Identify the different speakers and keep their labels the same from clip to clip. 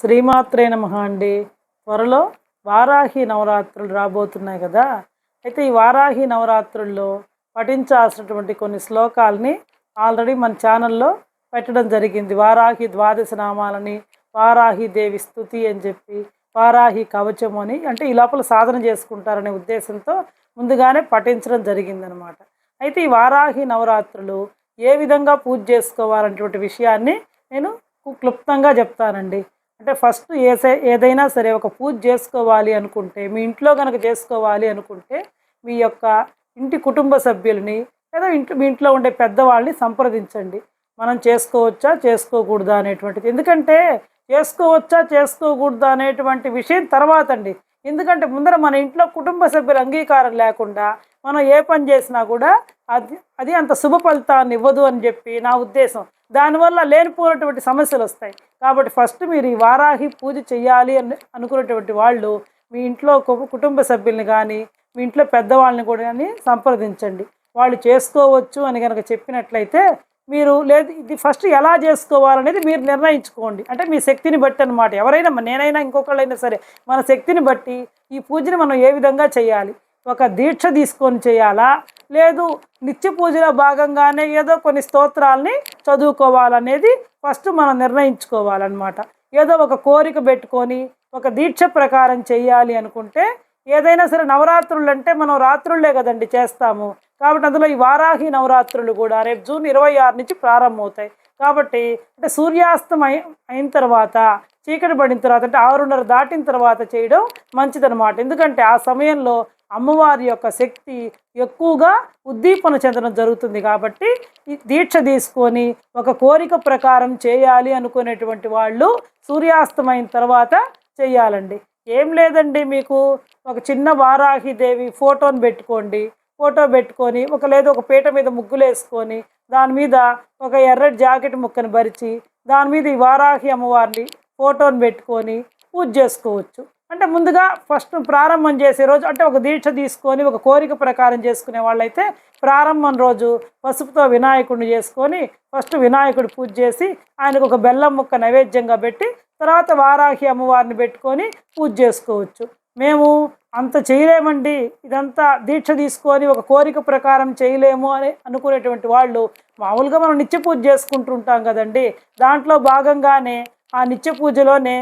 Speaker 1: శ్రీమాత్రే నమ అండి. త్వరలో వారాహి నవరాత్రులు రాబోతున్నాయి కదా. అయితే ఈ వారాహి నవరాత్రుల్లో పఠించాల్సినటువంటి కొన్ని శ్లోకాలని ఆల్రెడీ మన ఛానల్లో పెట్టడం జరిగింది. వారాహి ద్వాదశ నామాలని వారాహి దేవి స్థుతి అని చెప్పి వారాహి కవచం అని అంటే ఈ లోపల సాధన చేసుకుంటారనే ఉద్దేశంతో ముందుగానే పఠించడం జరిగిందనమాట. అయితే ఈ వారాహి నవరాత్రులు ఏ విధంగా పూజ చేసుకోవాలనేటువంటి విషయాన్ని నేను క్లుప్తంగా చెప్తానండి. అంటే ఫస్ట్ ఏసే ఏదైనా సరే ఒక పూజ చేసుకోవాలి అనుకుంటే మీ ఇంట్లో కనుక చేసుకోవాలి అనుకుంటే మీ యొక్క ఇంటి కుటుంబ సభ్యులని లేదా ఇంట్లో మీ ఇంట్లో ఉండే పెద్దవాళ్ళని సంప్రదించండి. మనం చేసుకోవచ్చా చేసుకోకూడదా అనేటువంటిది. ఎందుకంటే చేసుకోవచ్చా చేసుకోకూడదా అనేటువంటి విషయం తర్వాత అండి ఎందుకంటే ముందర మన ఇంట్లో కుటుంబ సభ్యుల అంగీకారం లేకుండా మనం ఏ పని చేసినా కూడా అది అది అంత శుభ ఫలితాన్ని ఇవ్వదు అని చెప్పి నా ఉద్దేశం. దానివల్ల లేనిపోయినటువంటి సమస్యలు వస్తాయి. కాబట్టి ఫస్ట్ మీరు ఈ వారాహి పూజ చేయాలి అని అనుకున్నటువంటి వాళ్ళు మీ ఇంట్లో కు- కుటుంబ సభ్యుల్ని కానీ మీ ఇంట్లో పెద్దవాళ్ళని కూడా కానీ సంప్రదించండి. వాళ్ళు చేసుకోవచ్చు అని కనుక చెప్పినట్లయితే మీరు లేదు ఇది ఫస్ట్ ఎలా చేసుకోవాలనేది మీరు నిర్ణయించుకోండి. అంటే మీ శక్తిని బట్టి అనమాట ఎవరైనా నేనైనా ఇంకొకళ్ళైనా సరే మన శక్తిని బట్టి ఈ పూజని మనం ఏ విధంగా చేయాలి? ఒక దీక్ష తీసుకొని చేయాలా? లేదు నిత్య పూజలో భాగంగానే ఏదో కొన్ని స్తోత్రాలని చదువుకోవాలనేది ఫస్ట్ మనం నిర్ణయించుకోవాలన్నమాట. ఏదో ఒక కోరిక పెట్టుకొని ఒక దీక్ష ప్రకారం చేయాలి అనుకుంటే ఏదైనా సరే నవరాత్రులు అంటే మనం రాత్రులే కదండి చేస్తాము. కాబట్టి అందులో ఈ వారాహి నవరాత్రులు కూడా రేపు జూన్ ఇరవై ఆరు నుంచి ప్రారంభమవుతాయి. కాబట్టి అంటే సూర్యాస్తమయ అయిన తర్వాత చీకటి పడిన తర్వాత అంటే ఆరున్నర దాటిన తర్వాత చేయడం మంచిదన్నమాట. ఎందుకంటే ఆ సమయంలో అమ్మవారి యొక్క శక్తి ఎక్కువగా ఉద్దీపన చెందడం జరుగుతుంది కాబట్టి దీక్ష తీసుకొని ఒక కోరిక ప్రకారం చేయాలి అనుకునేటువంటి వాళ్ళు సూర్యాస్తమైన తర్వాత చేయాలండి. ఏం లేదండి మీకు ఒక చిన్న వారాహి దేవి ఫోటోని పెట్టుకోండి. ఫోటో పెట్టుకొని ఒక లేదా ఒక పీట మీద ముగ్గులు వేసుకొని దాని మీద ఒక ఎర్రటి జాకెట్ ముక్కను పరిచి దాని మీద ఈ వారాహి అమ్మవారిని ఫోటోని పెట్టుకొని పూజ చేసుకోవచ్చు. అంటే ముందుగా ఫస్ట్ ప్రారంభం చేసే రోజు అంటే ఒక దీక్ష తీసుకొని ఒక కోరిక ప్రకారం చేసుకునే వాళ్ళైతే ప్రారంభం రోజు పసుపుతో వినాయకుడిని చేసుకొని ఫస్ట్ వినాయకుడు పూజ చేసి ఆయనకు ఒక బెల్లం ముక్క నైవేద్యంగా పెట్టి తర్వాత వారాహి అమ్మవారిని పెట్టుకొని పూజ చేసుకోవచ్చు. మేము అంత చేయలేమండి. ఇదంతా దీక్ష తీసుకొని ఒక కోరిక ప్రకారం చేయలేము అని అనుకునేటువంటి వాళ్ళు మామూలుగా మనం నిత్య పూజ చేసుకుంటుంటాం కదండి. దాంట్లో భాగంగానే ఆ నిత్య పూజలోనే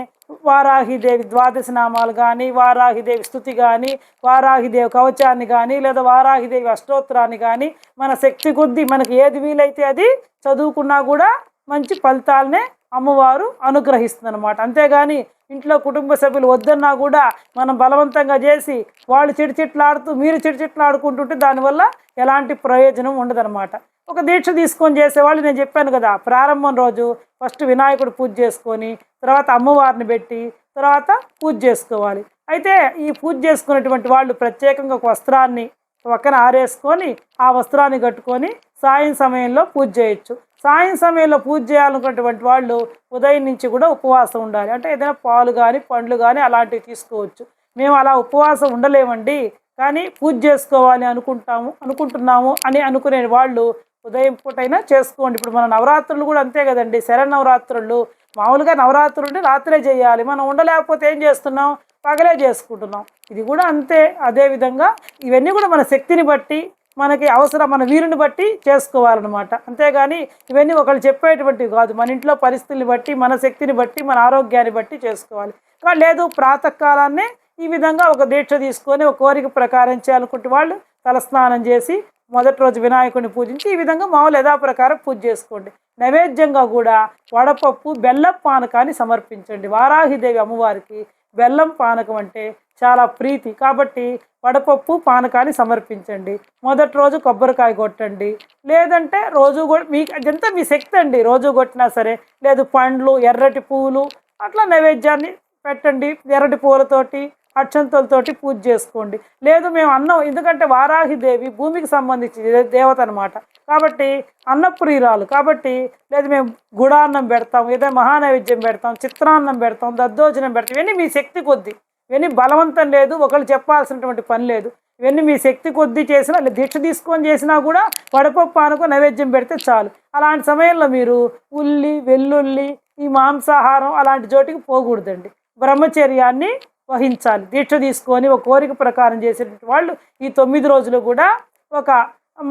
Speaker 1: వారాహిదేవి ద్వాదశ నామాలు కానీ వారాహిదేవి స్థుతి కానీ వారాహిదేవి కవచాన్ని కానీ లేదా వారాహిదేవి అష్టోత్తరాన్ని కానీ మన శక్తి కొద్దీ మనకి ఏది వీలైతే అది చదువుకున్నా కూడా మంచి ఫలితాలనే అమ్మవారు అనుగ్రహిస్తుంది అనమాట అంతేగాని ఇంట్లో కుటుంబ సభ్యులు వద్దన్నా కూడా మనం బలవంతంగా చేసి వాళ్ళు చిడిచిట్లాడుతూ మీరు చిడిచిట్లాడుకుంటుంటే దానివల్ల ఎలాంటి ప్రయోజనం ఉండదన్నమాట. ఒక దీక్ష తీసుకొని చేసేవాళ్ళు నేను చెప్పాను కదా ప్రారంభం రోజు ఫస్ట్ వినాయకుడు పూజ చేసుకొని తర్వాత అమ్మవారిని పెట్టి తర్వాత పూజ చేసుకోవాలి. అయితే ఈ పూజ చేసుకున్నటువంటి వాళ్ళు ప్రత్యేకంగా ఒక వస్త్రాన్ని పక్కన ఆరేసుకొని ఆ వస్త్రాన్ని కట్టుకొని సాయం సమయంలో పూజ చేయొచ్చు. సాయం సమయంలో పూజ చేయాలనుకున్నటువంటి వాళ్ళు ఉదయం నుంచి కూడా ఉపవాసం ఉండాలి. అంటే ఏదైనా పాలు కానీ పండ్లు కానీ అలాంటివి తీసుకోవచ్చు. మేము అలా ఉపవాసం ఉండలేమండి. కానీ పూజ చేసుకోవాలి అనుకుంటాము అనుకుంటున్నాము అని అనుకునే వాళ్ళు ఉదయం పూటైనా చేసుకోండి. ఇప్పుడు మన నవరాత్రులు కూడా అంతే కదండి. శర నవరాత్రులు మామూలుగా నవరాత్రులు ఉంటే రాత్రే చేయాలి. మనం ఉండలేకపోతే ఏం చేస్తున్నాం? పగలే చేసుకుంటున్నాం. ఇది కూడా అంతే. అదే విధంగా ఇవన్నీ కూడా మన శక్తిని బట్టి మనకి అవసరం మన వీరుని బట్టి చేసుకోవాలన్నమాట. అంతేగాని ఇవన్నీ ఒకళ్ళు చెప్పేటువంటివి కాదు. మన ఇంట్లో పరిస్థితుల్ని బట్టి మన శక్తిని బట్టి మన ఆరోగ్యాన్ని బట్టి చేసుకోవాలి. కానీ లేదు ప్రాతకాలాన్నే ఈ విధంగా ఒక దీక్ష తీసుకొని ఒక కోరిక ప్రకారం చేయాలనుకుంటే వాళ్ళు తలస్నానం చేసి మొదటి రోజు వినాయకుడిని పూజించి ఈ విధంగా మామూలు యథాప్రకారం పూజ చేసుకోండి. నైవేద్యంగా కూడా వడపప్పు బెల్లం పానకాన్ని సమర్పించండి. వారాహిదేవి అమ్మవారికి బెల్లం పానకం అంటే చాలా ప్రీతి. కాబట్టి వడపప్పు పానకాన్ని సమర్పించండి. మొదటి రోజు కొబ్బరికాయ కొట్టండి. లేదంటే రోజు కూడా మీకు అదంతా మీ శక్తి అండి రోజు కొట్టినా సరే. లేదు పండ్లు ఎర్రటి పువ్వులు అట్లా నైవేద్యాన్ని పెట్టండి. ఎర్రటి పూలతోటి అక్షంతలతోటి పూజ చేసుకోండి. లేదు మేము అన్నం ఎందుకంటే వారాహిదేవి భూమికి సంబంధించి దేవత అనమాట కాబట్టి అన్నప్రియురాలు. కాబట్టి లేదు మేము గుడాన్నం పెడతాం ఏదైనా మహానైవేద్యం పెడతాం చిత్రాన్నం పెడతాం దద్దోజనం పెడతాం ఇవన్నీ మీ శక్తి కొద్దీ. ఇవన్నీ బలవంతం లేదు ఒకళ్ళు చెప్పాల్సినటువంటి పని లేదు. ఇవన్నీ మీ శక్తి కొద్దీ చేసినా లేదా దీక్ష తీసుకొని చేసినా కూడా వడపప్పు అనుకో నైవేద్యం పెడితే చాలు. అలాంటి సమయంలో మీరు ఉల్లి వెల్లుల్లి ఈ మాంసాహారం అలాంటి చోటికి పోకూడదండి. బ్రహ్మచర్యాన్ని వహించాలి. దీక్ష తీసుకొని ఒక కోరిక ప్రకారం చేసేటువంటి వాళ్ళు ఈ తొమ్మిది రోజులు కూడా ఒక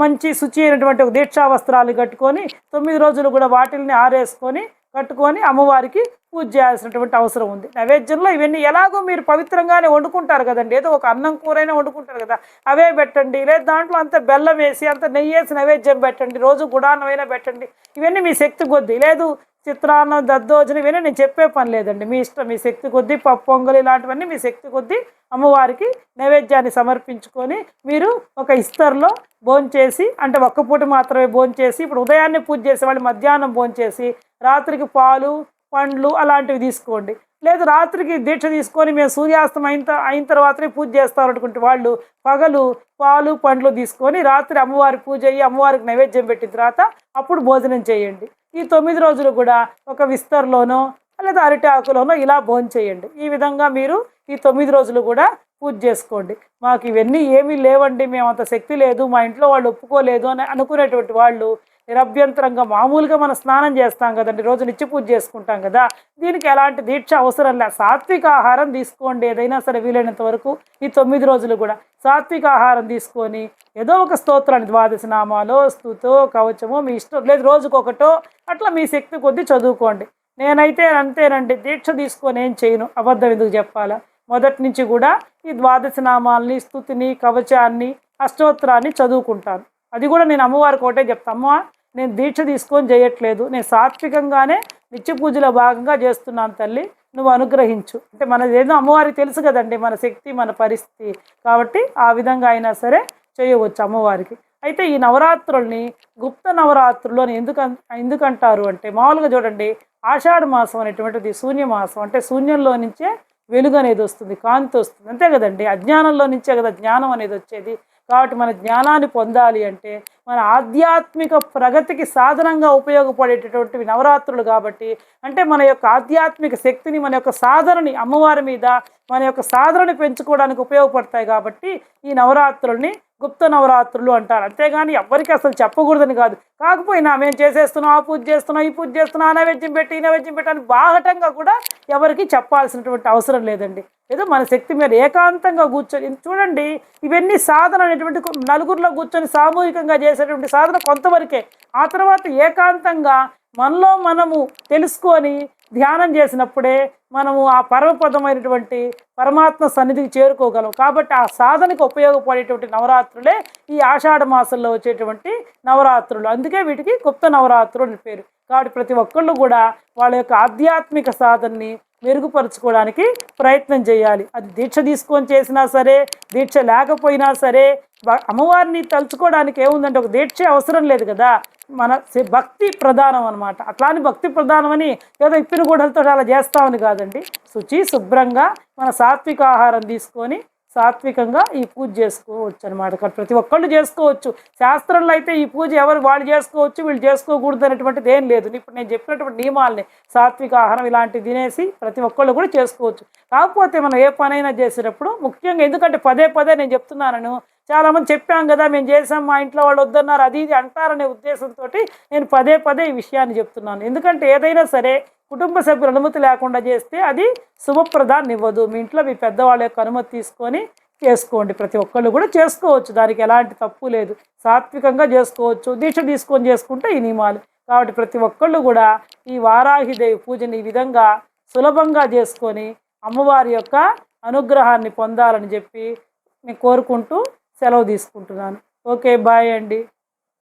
Speaker 1: మంచి శుచి అయినటువంటి ఒక దీక్షా వస్త్రాలు కట్టుకొని తొమ్మిది రోజులు కూడా వాటిల్ని ఆరేసుకొని కట్టుకొని అమ్మవారికి పూజ చేయాల్సినటువంటి అవసరం ఉంది. నైవేద్యంలో ఇవన్నీ ఎలాగో మీరు పవిత్రంగానే వండుకుంటారు కదండి. ఏదో ఒక అన్నం కూరైనా వండుకుంటారు కదా. అవే పెట్టండి. లేదా దాంట్లో అంత బెల్లం వేసి అంత నెయ్యి వేసి నైవేద్యం పెట్టండి. రోజు గుడాన్నమైనా పెట్టండి. ఇవన్నీ మీ శక్తి కొద్దీ. లేదు చిత్రాన్నం దద్దోజనం ఇవన్నీ నేను చెప్పే పని లేదండి. మీ ఇష్టం మీ శక్తి కొద్దీ పప్పు పొంగలు ఇలాంటివన్నీ మీ శక్తి కొద్దీ అమ్మవారికి నైవేద్యాన్ని సమర్పించుకొని మీరు ఒక ఇస్తర్లో భోంచేసి అంటే ఒక్క పూట మాత్రమే భోంచేసి ఇప్పుడు ఉదయాన్నే పూజ చేసేవాళ్ళు మధ్యాహ్నం భోంచేసి రాత్రికి పాలు పండ్లు అలాంటివి తీసుకోండి. లేదు రాత్రికి దీక్ష తీసుకొని మేము సూర్యాస్తం అయిన అయిన తర్వాతనే పూజ చేస్తాం అనుకుంటే వాళ్ళు పగలు పాలు పండ్లు తీసుకొని రాత్రి అమ్మవారి పూజ అయ్యి అమ్మవారికి నైవేద్యం పెట్టిన తర్వాత అప్పుడు భోజనం చేయండి. ఈ తొమ్మిది రోజులు కూడా ఒక విస్తర్లోనో లేదా అరటి ఆకులోనో ఇలా భోజనం చేయండి. ఈ విధంగా మీరు ఈ తొమ్మిది రోజులు కూడా పూజ చేసుకోండి. మాకు ఇవన్నీ ఏమీ లేవండి మేము అంత శక్తి లేదు మా ఇంట్లో వాళ్ళు ఒప్పుకోలేదు అని అనుకునేటువంటి వాళ్ళు నిరభ్యంతరంగా మామూలుగా మనం స్నానం చేస్తాం కదండి రోజు నిత్య పూజ చేసుకుంటాం కదా దీనికి ఎలాంటి దీక్ష అవసరం లేదు. సాత్విక ఆహారం తీసుకోండి ఏదైనా సరే వీలైనంత వరకు ఈ తొమ్మిది రోజులు కూడా. సాత్విక ఆహారం తీసుకొని ఏదో ఒక స్తోత్రాన్ని ద్వాదశ నామాలో స్థుతో కవచమో మీ ఇష్టం లేదు రోజుకొకటో అట్లా మీ శక్తి కొద్దీ చదువుకోండి. నేనైతే అంతేనండి దీక్ష తీసుకొని ఏం చేయను అబద్ధం ఎందుకు చెప్పాలా? మొదటి నుంచి కూడా ఈ ద్వాదశ నామాల్ని స్థుతిని కవచాన్ని అష్టోత్తరాన్ని చదువుకుంటాను. అది కూడా నేను అమ్మవారికి ఒకటే చెప్తాను అమ్మ నేను దీక్ష తీసుకొని చేయట్లేదు నేను సాత్వికంగానే నిత్య పూజలో భాగంగా చేస్తున్నాను తల్లి. నువ్వు అనుగ్రహించు. అంటే మనది ఏదో అమ్మవారికి తెలుసు కదండి మన శక్తి మన పరిస్థితి. కాబట్టి ఆ విధంగా అయినా సరే చేయవచ్చు అమ్మవారికి. అయితే ఈ నవరాత్రుల్ని గుప్త నవరాత్రులు అని ఎందుకు ఎందుకంటారు అంటే మామూలుగా చూడండి ఆషాఢ మాసం అనేటువంటిది శూన్య మాసం. అంటే శూన్యంలో నుంచే వెలుగు అనేది వస్తుంది కాంతి వస్తుంది. అంతే కదండి అజ్ఞానంలో నుంచే కదా జ్ఞానం అనేది వచ్చేది. కాబట్టి మన జ్ఞానాన్ని పొందాలి అంటే మన ఆధ్యాత్మిక ప్రగతికి సాధనంగా ఉపయోగపడేటటువంటివి నవరాత్రులు కాబట్టి అంటే మన యొక్క ఆధ్యాత్మిక శక్తిని మన యొక్క సాధనని అమ్మవారి మీద మన యొక్క సాధనని పెంచుకోవడానికి ఉపయోగపడతాయి కాబట్టి ఈ నవరాత్రుల్ని గుప్త నవరాత్రులు అంటారు. అంతేగాని ఎవరికి అసలు చెప్పకూడదని కాదు. కాకపోయినా మేము చేసేస్తున్నాం ఆ పూజ చేస్తున్నాం ఈ పూజ చేస్తున్నాం ఆ నైవేద్యం పెట్టి ఈ నైవేద్యం అని బాహటంగా కూడా ఎవరికి చెప్పాల్సినటువంటి అవసరం లేదండి. ఏదో మన శక్తి మీద ఏకాంతంగా కూర్చొని చూడండి ఇవన్నీ సాధన అనేటువంటి నలుగురిలో కూర్చొని సామూహికంగా చేసేటువంటి సాధన కొంతవరకే. ఆ తర్వాత ఏకాంతంగా మనలో మనము తెలుసుకొని ధ్యానం చేసినప్పుడే మనము ఆ పరమపదమైనటువంటి పరమాత్మ సన్నిధికి చేరుకోగలం. కాబట్టి ఆ సాధనకు ఉపయోగపడేటువంటి నవరాత్రులే ఈ ఆషాఢ మాసంలో వచ్చేటువంటి నవరాత్రులు. అందుకే వీటికి గుప్త నవరాత్రులు అని పేరు. కాబట్టి ప్రతి ఒక్కళ్ళు కూడా వాళ్ళ యొక్క ఆధ్యాత్మిక సాధనని మెరుగుపరుచుకోవడానికి ప్రయత్నం చేయాలి. అది దీక్ష తీసుకొని చేసినా సరే దీక్ష లేకపోయినా సరే అమ్మవారిని తలుచుకోవడానికి ఏముందంటే ఒక దీక్ష అవసరం లేదు కదా. మన భక్తి ప్రధానం అనమాట అట్లాని భక్తి ప్రధానమని ఏదో ఇప్పిన గూడలతో అలా చేస్తామని కాదండి. శుచి శుభ్రంగా మన సాత్విక ఆహారం తీసుకొని సాత్వికంగా ఈ పూజ చేసుకోవచ్చు అనమాట ప్రతి ఒక్కళ్ళు చేసుకోవచ్చు. శాస్త్రంలో అయితే ఈ పూజ ఎవరు వాళ్ళు చేసుకోవచ్చు వీళ్ళు చేసుకోకూడదు అనేటువంటిది ఏం లేదు. ఇప్పుడు నేను చెప్పినటువంటి నియమాలని సాత్విక ఆహారం ఇలాంటివి తినేసి ప్రతి ఒక్కళ్ళు కూడా చేసుకోవచ్చు. కాకపోతే మనం ఏ పనైనా చేసేటప్పుడు ముఖ్యంగా ఎందుకంటే పదే పదే నేను చెప్తున్నాను చాలామంది చెప్పాం కదా మేము చేసాం మా ఇంట్లో వాళ్ళు వద్దన్నారు అది ఇది అంటారనే ఉద్దేశంతో నేను పదే పదే ఈ విషయాన్ని చెప్తున్నాను. ఎందుకంటే ఏదైనా సరే కుటుంబ సభ్యుల అనుమతి లేకుండా చేస్తే అది శుభప్రదాన్ని ఇవ్వదు మీ ఇంట్లో మీ పెద్దవాళ్ళ యొక్క అనుమతి తీసుకొని చేసుకోండి. ప్రతి ఒక్కళ్ళు కూడా చేసుకోవచ్చు. దానికి ఎలాంటి తప్పు లేదు. సాత్వికంగా చేసుకోవచ్చు. దీక్ష తీసుకొని చేసుకుంటే ఈ నియమాలు. కాబట్టి ప్రతి ఒక్కళ్ళు కూడా ఈ వారాహిదేవి పూజని ఈ విధంగా సులభంగా చేసుకొని అమ్మవారి యొక్క అనుగ్రహాన్ని పొందాలని చెప్పి నేను కోరుకుంటూ సెలవు తీసుకుంటున్నాను. ఓకే బాయ్ అండి.